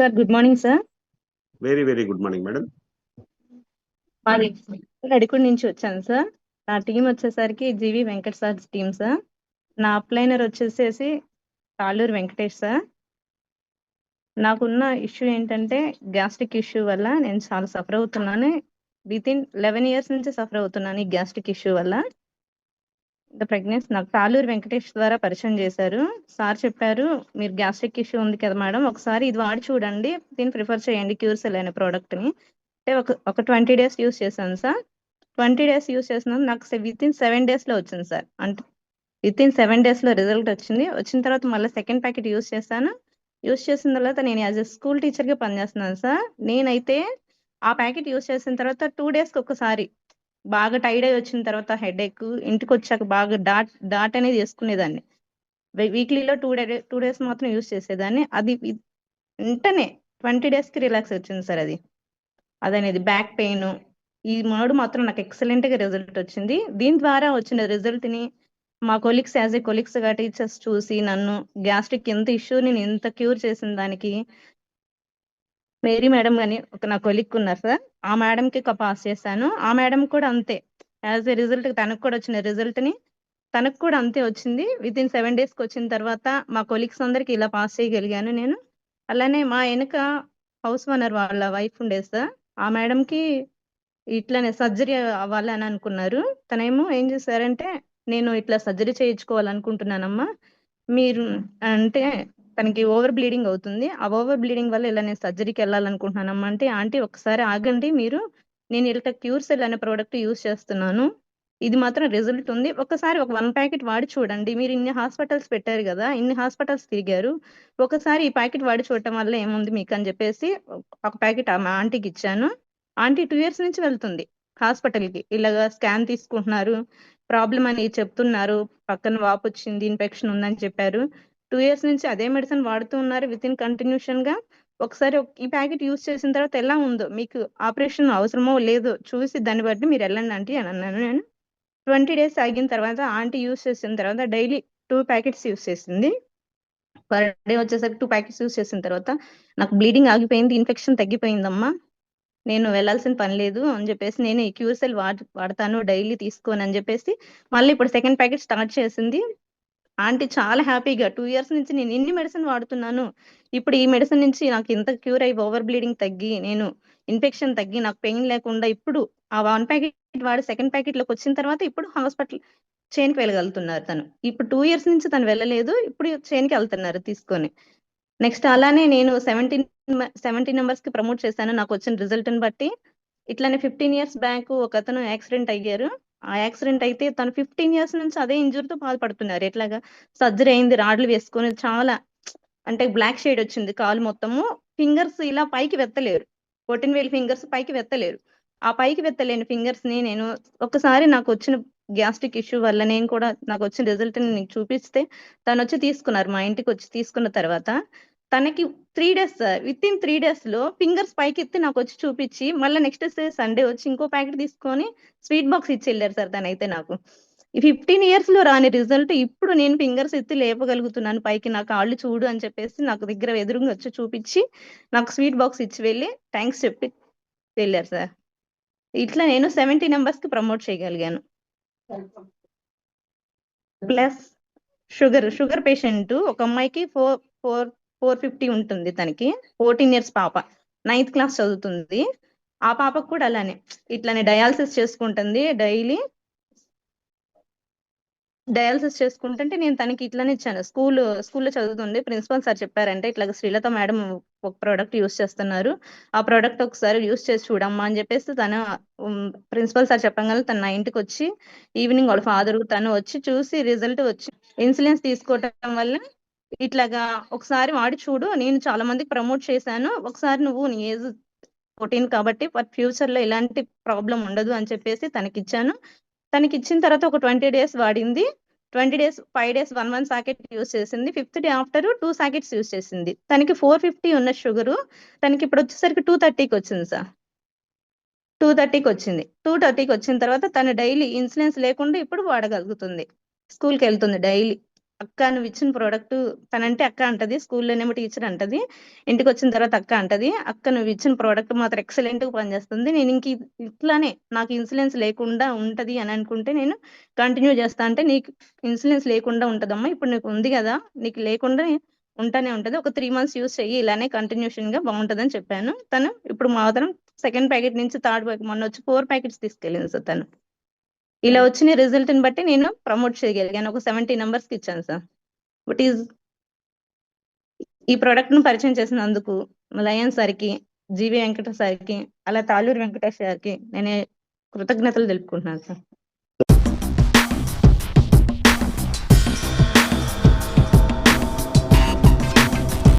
Sir good morning sir very very good morning madam Nadikudi నుంచి వచ్చాను sir నా team వచ్చేసరికి GV Venkat sir team sir నా అప్లైనర్ వచ్చేసేసి తాళ్ళూరు వెంకటేష్ సార్ నాకున్న ఇష్యూ ఏంటంటే గ్యాస్ట్రిక్ ఇష్యూ వల్ల నేను చాలా సఫర్ అవుతున్నాను. విత్ ఇన్ లెవెన్ ఇయర్స్ నుంచి సఫర్ అవుతున్నాను ఈ గ్యాస్ట్రిక్ ఇష్యూ వల్ల. ద ప్రెగ్నెన్సీ నాకు తాలూరు వెంకటేష్ ద్వారా పరిచయం చేశారు. సార్ చెప్పారు మీరు గ్యాస్ట్రిక్ ఇష్యూ ఉంది కదా మేడం ఒకసారి ఇది వాడి చూడండి దీన్ని ప్రిఫర్ చేయండి క్యూర్సెల్ అనే ప్రోడక్ట్ని ని. అంటే ఒక ఒక ట్వంటీ డేస్ యూస్ చేశాను సార్. ట్వంటీ డేస్ యూస్ చేసినందుకు నాకు విత్ ఇన్ సెవెన్ డేస్లో వచ్చింది సార్. అంటే విత్ ఇన్ సెవెన్ డేస్లో రిజల్ట్ వచ్చింది. వచ్చిన తర్వాత మళ్ళీ సెకండ్ ప్యాకెట్ యూస్ చేశాను. యూస్ చేసిన తర్వాత నేను యాజ్ ఎ స్కూల్ టీచర్గా పనిచేస్తున్నాను సార్. నేనైతే ఆ ప్యాకెట్ యూస్ చేసిన తర్వాత టూ డేస్కి ఒకసారి బాగా టైర్డ్ అయి వచ్చిన తర్వాత హెడ్ ఎక్ ఇంటికి వచ్చాక బాగా డాట్ డాట్ అనేది వేసుకునేదాన్ని. వీక్లీలో టూ డే టూ డేస్ మాత్రం యూస్ చేసేదాన్ని. అది వెంటనే ట్వంటీ డేస్కి రిలాక్స్ వచ్చింది సార్ అది. అదనేది బ్యాక్ పెయిన్ ఈ మోడ్ మాత్రం నాకు ఎక్సలెంట్గా గా రిజల్ట్ వచ్చింది. దీని ద్వారా వచ్చిన రిజల్ట్ని మా కొలీగ్స్ యాజ్ ఏ కొలీగ్స్గా టీచర్స్ చూసి నన్ను గ్యాస్ట్రిక్ ఎంత ఇష్యూని నేను ఎంత క్యూర్ చేసిన దానికి మేరీ మేడం అని ఒక నా కొలిక్ ఉన్నారు సార్. ఆ మేడం కి పాస్ చేశాను. ఆ మేడం కూడా అంతే. యాజ్ ఎ రిజల్ట్ తనకు కూడా వచ్చిన రిజల్ట్ని తనకు కూడా అంతే వచ్చింది. విత్ ఇన్ సెవెన్ డేస్కి వచ్చిన తర్వాత మా కొలీగ్స్ అందరికి ఇలా పాస్ చేయగలిగాను నేను. అలానే మా వెనుక హౌస్ ఓనర్ వాళ్ళ వైఫ్ ఉండేది సార్. ఆ మేడం కి ఇట్లానే సర్జరీ అవ్వాలని అనుకున్నారు. తనేమో ఏం చేశారంటే నేను ఇట్లా సర్జరీ చేయించుకోవాలనుకుంటున్నానమ్మా. మీరు అంటే తనకి ఓవర్ బ్లీడింగ్ అవుతుంది. ఆ ఓవర్ బ్లీడింగ్ వల్ల ఇలా నేను సర్జరీకి వెళ్ళాలనుకుంటున్నానమ్మా అంటే ఆంటీ ఒకసారి ఆగండి మీరు. నేను ఇలా క్యూర్ సెల్ అనే ప్రోడక్ట్ యూస్ చేస్తున్నాను. ఇది మాత్రం రిజల్ట్ ఉంది. ఒకసారి ఒక వన్ ప్యాకెట్ వాడి చూడండి. మీరు ఇన్ని హాస్పిటల్స్ పెట్టారు కదా ఇన్ని హాస్పిటల్స్ తిరిగారు. ఒకసారి ఈ ప్యాకెట్ వాడి చూడటం వల్ల ఏముంది మీకు? అని చెప్పేసి ఒక ప్యాకెట్ మా ఆంటీకి ఇచ్చాను. ఆంటీ టూ ఇయర్స్ నుంచి వెళ్తుంది హాస్పిటల్కి. కి ఇలాగా స్కాన్ తీసుకుంటున్నారు. ప్రాబ్లం అని చెప్తున్నారు. పక్కన వాపు వచ్చింది ఇన్ఫెక్షన్ ఉందని చెప్పారు. టూ ఇయర్స్ నుంచి అదే మెడిసిన్ వాడుతూ ఉన్నారు విత్ ఇన్ కంటిన్యూషన్గా ఒకసారి ఒక- ఈ ప్యాకెట్ యూస్ చేసిన తర్వాత ఎలా ఉందో మీకు ఆపరేషన్ అవసరమో లేదో చూసి దాన్ని బట్టి మీరు వెళ్ళండి ఆంటీ అని అన్నాను నేను. ట్వంటీ డేస్ ఆగిన తర్వాత ఆంటీ యూజ్ చేసిన తర్వాత డైలీ టూ ప్యాకెట్స్ యూస్ చేసింది. పర్ డే వచ్చేసరికి టూ ప్యాకెట్స్ యూస్ చేసిన తర్వాత నాకు బ్లీడింగ్ ఆగిపోయింది ఇన్ఫెక్షన్ తగ్గిపోయిందమ్మా. నేను వెళ్ళాల్సిన పని లేదు అని చెప్పేసి నేను ఈ క్యూసెల్ వాడ వాడతాను డైలీ తీసుకోని అని చెప్పేసి మళ్ళీ ఇప్పుడు సెకండ్ ప్యాకెట్ స్టార్ట్ చేసింది. ఆంటీ చాలా హ్యాపీగా టూ ఇయర్స్ నుంచి నేను ఇన్ని మెడిసిన్ వాడుతున్నాను. ఇప్పుడు ఈ మెడిసిన్ నుంచి నాకు ఇంత క్యూర్ అయ్యి ఓవర్ బ్లీడింగ్ తగ్గి నేను ఇన్ఫెక్షన్ తగ్గి నాకు పెయిన్ లేకుండా ఇప్పుడు ఆ వన్ ప్యాకెట్ వాడి సెకండ్ ప్యాకెట్లోకి వచ్చిన తర్వాత ఇప్పుడు హాస్పిటల్ చైన్కి వెళ్ళగలుగుతున్నారు తను. ఇప్పుడు టూ ఇయర్స్ నుంచి తను వెళ్ళలేదు ఇప్పుడు చైన్కి వెళ్తున్నారు తీసుకొని. నెక్స్ట్ అలానే నేను సెవెంటీన్ సెవెంటీన్ మెంబర్స్కి ప్రమోట్ చేశాను. నాకు వచ్చిన రిజల్ట్ని బట్టి ఇట్లానే ఫిఫ్టీన్ ఇయర్స్ బ్యాక్ ఒక అతను యాక్సిడెంట్ అయ్యారు. ఆ యాక్సిడెంట్ అయితే తను ఫిఫ్టీన్ ఇయర్స్ నుంచి అదే ఇంజురీతో బాధపడుతున్నారు. ఎట్లాగా? సర్జరీ అయింది రాడ్లు వేసుకొని చాలా అంటే బ్లాక్ షేడ్ వచ్చింది కాలు మొత్తము. ఫింగర్స్ ఇలా పైకి వెత్తలేరు. ఫోర్టీన్ వేలు ఫింగర్స్ పైకి వెత్తలేరు. ఆ పైకి వెత్తలేని ఫింగర్స్ని నేను ఒకసారి నాకు వచ్చిన గ్యాస్ట్రిక్ ఇష్యూ వల్ల నేను కూడా నాకు వచ్చిన రిజల్ట్ని చూపిస్తే తను వచ్చి తీసుకున్నారు మా ఇంటికి వచ్చి తీసుకున్న తర్వాత. తనకి three days with in three డేస్లో ఫింగర్స్ పైకి ఎత్తి నాకు వచ్చి చూపించి మళ్ళీ నెక్స్ట్ డే సండే వచ్చి ఇంకో ప్యాకెట్ తీసుకొని స్వీట్ బాక్స్ ఇచ్చి వెళ్ళారు సార్ తనైతే నాకు. ఈ ఫిఫ్టీన్ ఇయర్స్లో రాని రిజల్ట్ ఇప్పుడు నేను ఫింగర్స్ ఎత్తి లేపగలుగుతున్నాను పైకి నా కాళ్ళు చూడు అని చెప్పేసి నాకు దగ్గర ఎదురుగా వచ్చి చూపించి నాకు స్వీట్ బాక్స్ ఇచ్చి వెళ్ళి థ్యాంక్స్ చెప్పి వెళ్ళారు సార్ ఇట్లా నేను సెవెంటీ నెంబర్స్కి ప్రమోట్ చేయగలిగాను. ప్లస్ షుగర్ షుగర్ పేషెంట్ ఒక అమ్మాయికి ఫోర్ ఫోర్ ఫోర్ ఫిఫ్టీ ఉంటుంది తనకి. ఫోర్టీన్ ఇయర్స్ పాప. నైన్త్ క్లాస్ చదువుతుంది. ఆ పాపకు కూడా అలానే. ఇట్లానే డయాలసిస్ చేసుకుంటుంది డైలీ. డయాలసిస్ చేసుకుంటుంటే నేను తనకి ఇట్లానే ఇచ్చాను స్కూల్ స్కూల్లో చదువుతుంది. ప్రిన్సిపల్ సార్ చెప్పారంటే ఇట్లా శ్రీలత మేడం ఒక ప్రోడక్ట్ యూస్ చేస్తున్నారు. ఆ ప్రోడక్ట్ ఒకసారి యూస్ చేసి చూడమ్మా అని చెప్పేసి తను ప్రిన్సిపల్ సార్ చెప్పగానే తన నా ఇంటికి వచ్చి ఈవినింగ్ వాళ్ళ ఫాదర్ తను వచ్చి చూసి రిజల్ట్ వచ్చి ఇన్సులిన్స్ తీసుకోవటం వల్ల ఇట్లాగా ఒకసారి వాడి చూడు. నేను చాలా మందికి ప్రమోట్ చేశాను. ఒకసారి నువ్వు నీ ఏజ్ ఫోర్టీన్ కాబట్టి ఫ్యూచర్లో ఎలాంటి ప్రాబ్లం ఉండదు అని చెప్పేసి తనకి ఇచ్చాను తనకి ఇచ్చిన తర్వాత ఒక ట్వంటీ డేస్ వాడింది. Twenty days five days one one socket use చేసింది. Fifth day after two sockets use చేసింది. తనకి ఫోర్ ఫిఫ్టీ ఉన్న షుగరు తనకి ఇప్పుడు వచ్చేసరికి టూ థర్టీకి వచ్చింది సార్. టూ థర్టీకి వచ్చింది. టూ థర్టీకి వచ్చిన తర్వాత తను డైలీ ఇన్సులిన్స్ లేకుండా ఇప్పుడు వాడగలుగుతుంది. స్కూల్కి వెళ్తుంది డైలీ. అక్క నువ్వు ఇచ్చిన ప్రోడక్ట్ తనంటే అక్క అంటది స్కూల్లోనేమో టీచర్ అంటది ఇంటికి వచ్చిన తర్వాత అక్క అంటది. అక్క నువ్వు ఇచ్చిన ప్రోడక్ట్ మాత్రం ఎక్సలెంట్గా పనిచేస్తుంది. నేను ఇంక ఇట్లానే నాకు ఇన్సులెన్స్ లేకుండా ఉంటది అని అనుకుంటే నేను కంటిన్యూ చేస్తా అంటే నీకు ఇన్సులిన్స్ లేకుండా ఉంటదమ్మా ఇప్పుడు నీకు ఉంది కదా నీకు లేకుండా ఉంటానే ఉంటది. ఒక త్రీ మంత్స్ యూస్ చెయ్యి ఇలానే కంటిన్యూషన్గా బాగుంటదని చెప్పాను. తను ఇప్పుడు మాత్రం సెకండ్ ప్యాకెట్ నుంచి థర్డ్ ప్యాకెట్ మొన్న వచ్చి ఫోర్ ప్యాకెట్స్ తీసుకెళ్ళింది సార్ తను. ఇలా వచ్చిన రిజల్ట్ని బట్టి నేను ప్రమోట్ చేయగలిగాను. ఒక సెవెంటీ నంబర్స్కి ఇచ్చాను సార్. బట్ ఈజ్ ఈ ప్రోడక్ట్ను పరిచయం చేసినందుకు లయన్ సార్కి జీవి వెంకట సార్కి అలా తాళూరు వెంకటేష్ గారికి నేను కృతజ్ఞతలు తెలుపుకుంటున్నాను సార్.